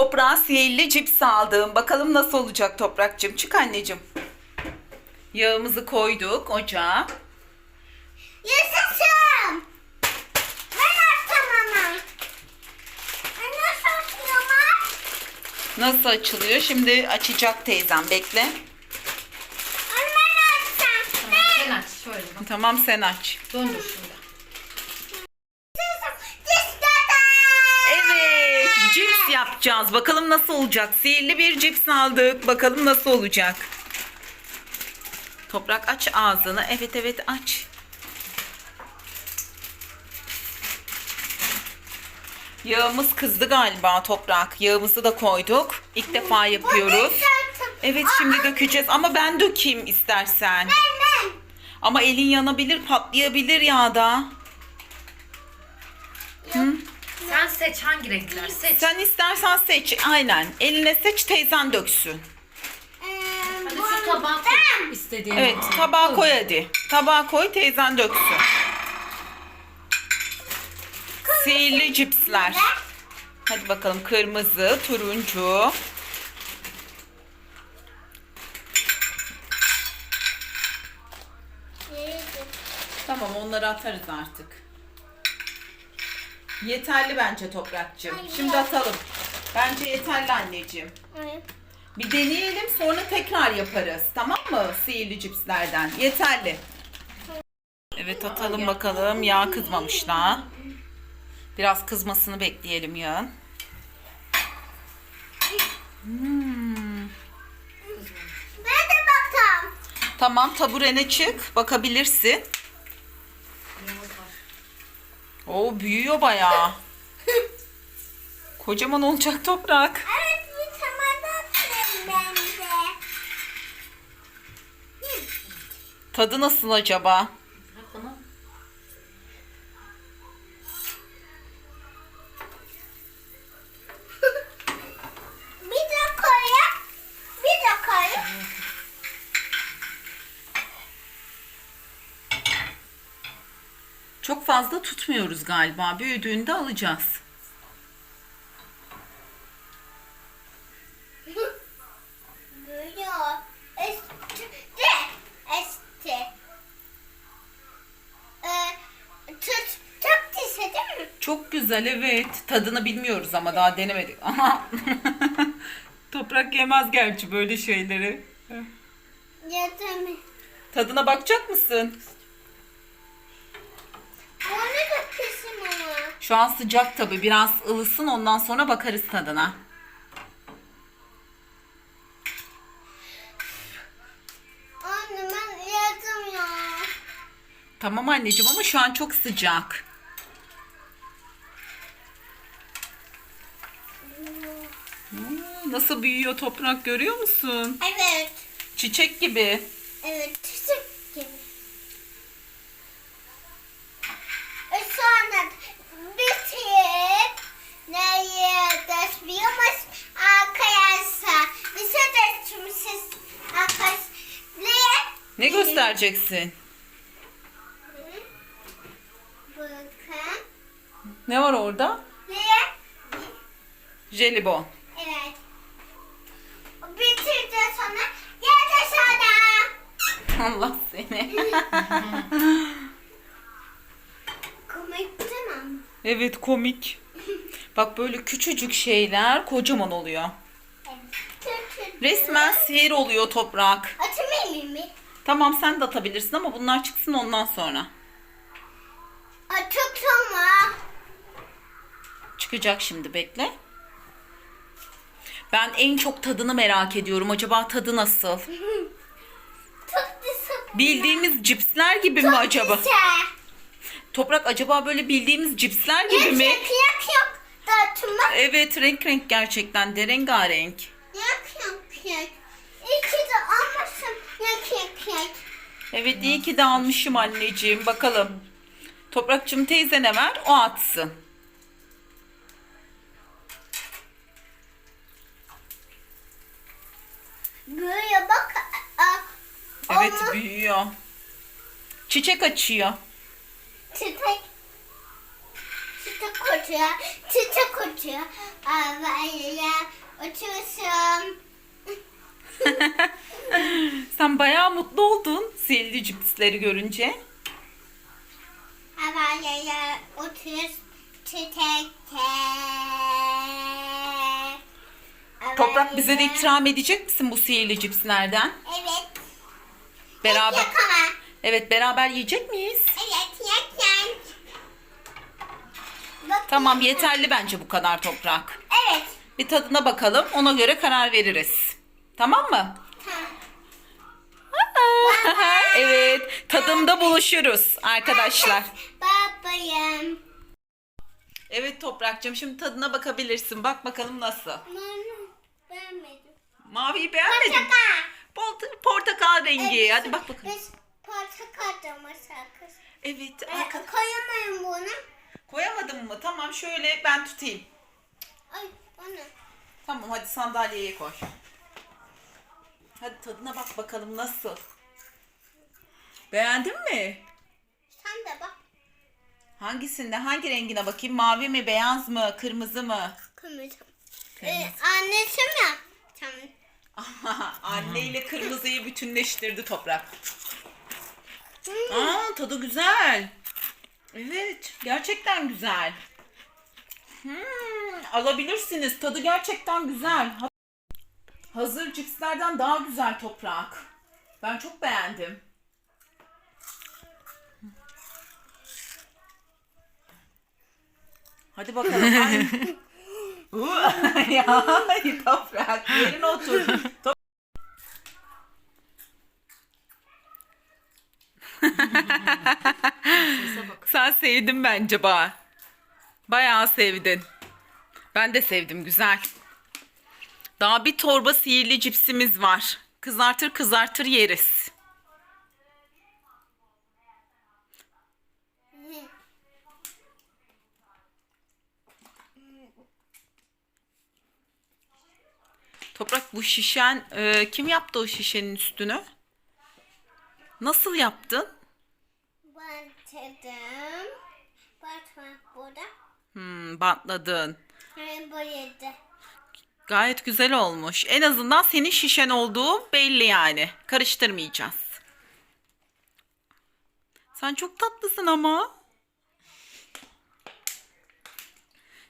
Toprağa sihirli cips aldım. Bakalım nasıl olacak toprakcığım. Çık anneciğim. Yağımızı koyduk ocağa. Yaşasın. Ben açtım ama. Nasıl açıyorum? Nasıl açılıyor? Şimdi açacak teyzem. Bekle. Ben açsam. Tamam sen aç şöyle bak. Tamam sen aç. Döndür şurada. Evet. Cips yapacağız. Bakalım nasıl olacak. Sihirli bir cips aldık. Bakalım nasıl olacak. Toprak aç ağzını. Evet evet aç. Yağımız kızdı galiba toprak. Yağımızı da koyduk. İlk defa yapıyoruz. Evet şimdi dökeceğiz ama ben dökeyim istersen. Ama elin yanabilir, patlayabilir yağda. Sen seç hangi renkler seç. Sen istersen seç. Aynen. Eline seç teyzen döksün. Hadi bu- şu tabağa koy istediğin. Evet tabağa koy hadi. Tabağa koy teyzen döksün. Sihirli cipsler. Hadi bakalım kırmızı, turuncu. Tamam onları atarız artık. Yeterli bence toprakçığım. Hayır. Şimdi atalım. Bence yeterli anneciğim. Evet. Bir deneyelim sonra tekrar yaparız. Tamam mı? Sihirli cipslerden. Yeterli. Evet atalım bakalım. Yağ kızmamış daha. Biraz kızmasını bekleyelim yağın. Hmm. Ben de bakalım. Tamam taburene çık. Bakabilirsin. Oo büyüyor bayağı. Kocaman olacak toprak. Evet bir tane daha atayım ben de. Tadı nasıl acaba? Bak onu. Bir de koyayım. Bir de koyayım. Çok fazla tutmuyoruz galiba. Büyüdüğünde alacağız. Ee, çok güzel evet. Tadını bilmiyoruz ama daha denemedik. Aha. Toprak yemez gerçi böyle şeyleri. Mı? Tadına bakacak mısın? Şu an sıcak tabii. Biraz ılısın ondan sonra bakarız tadına. Anne ben yedim ya. Tamam anneciğim ama şu an çok sıcak. Oo, Nasıl büyüyor toprak görüyor musun? Evet. Çiçek gibi. Evet. Çiçek gibi. E sonra bitip neyi desmiyormuş arkadaşlar. Bize desmişiz arkadaşlar. Bakın. Ne var orada? Ne? Jelibon. Evet. Bitirdi sonra geldi sonra. Allah seni. Komik değil mi? evet komik. Bak böyle küçücük şeyler kocaman oluyor. Resmen sihir oluyor toprak. Atayım mi? Tamam sen de atabilirsin ama bunlar çıksın ondan sonra. Atık ama. Çıkacak şimdi bekle. Ben en çok tadını merak ediyorum. Acaba tadı nasıl? Çok güzel. Bildiğimiz cipsler gibi mi acaba? Güzel. Toprak acaba böyle bildiğimiz cipsler gibi Yak mi? yak yak yak. Dağıtma. Evet renk renk gerçekten de rengarenk. Yak yak. İyi Evet iyi ki de almışım anneciğim. Bakalım. Toprakçım teyzene ver o atsın. Böyle bak. Evet onu büyüyor. Çiçek açıyor. Çiçek. Çiçek koçuyor. Çiçek. Aa, böyle ya. Oturuyorsun. Sen bayağı mutlu oldun sihirli cipsleri görünce. Toprak bize de ikram edecek misin bu sihirli cipslerden? Evet. Beraber. Ama. Evet beraber yiyecek miyiz? Evet. Bak- Tamam yeterli bence bu kadar toprak. Evet. Bir tadına bakalım ona göre karar veririz. Tamam mı? Tadımda buluşuruz arkadaşlar. Babayım. Evet Toprak'cığım şimdi tadına bakabilirsin. Bak bakalım nasıl. Beğenmedim. Maviyi beğenmedin. Portakal. Port- portakal rengi. Evet, Hadi bak bakalım. Biz portakal da mı sakız? Evet. Ee, arka- koyamayın bunu. Koyamadın mı? Tamam şöyle ben tutayım. Ay onu. Tamam hadi sandalyeye koy. Hadi tadına bak bakalım nasıl. Beğendin mi? Sen de bak. Hangisinde? Hangi rengine bakayım? Mavi mi, beyaz mı, kırmızı mı? Kırmızı. Kırmızı. Ee, annesi mi? Anne ile kırmızıyı bütünleştirdi toprak. Hmm. Aa tadı güzel. Evet gerçekten güzel. Hmm, alabilirsiniz. Tadı gerçekten güzel. Ha- Hazır cipslerden daha güzel toprak. Ben çok beğendim. Hadi bakalım. Ay. Ya toprak yerine otur. Top-. Sen sevdin bence ba. Bayağı sevdin. Ben de sevdim güzel. Daha bir torba sihirli cipsimiz var. Kızartır kızartır yeriz. Toprak bu şişen e, kim yaptı o şişenin üstünü? Nasıl yaptın? Bak bak burada. Hmm, bantladın. Hani boyadı. Gayet güzel olmuş. En azından senin şişen olduğu belli yani. Karıştırmayacağız. Sen çok tatlısın ama.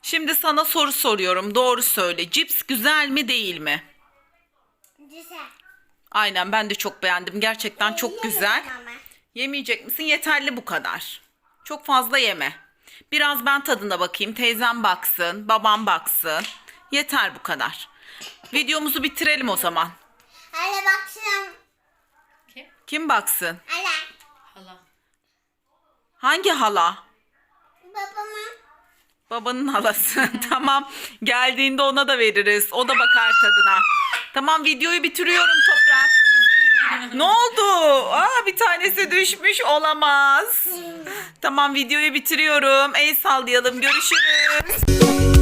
Şimdi sana soru soruyorum. Doğru söyle. Cips güzel mi değil mi? Güzel. Aynen ben de çok beğendim. Gerçekten çok güzel. Ama. Yemeyecek misin? Yeterli bu kadar. Çok fazla yeme. Biraz ben tadına bakayım. Teyzem baksın, babam baksın. Yeter bu kadar. Videomuzu bitirelim o zaman. Hala baksın. Kim? Kim baksın? Hala. Hala. Hangi hala? Babamın. Babanın halası. tamam. Geldiğinde ona da veririz. O da bakar tadına. Tamam videoyu bitiriyorum toprak. ne oldu? Aa bir tanesi düşmüş olamaz. tamam videoyu bitiriyorum. El sallayalım. Görüşürüz.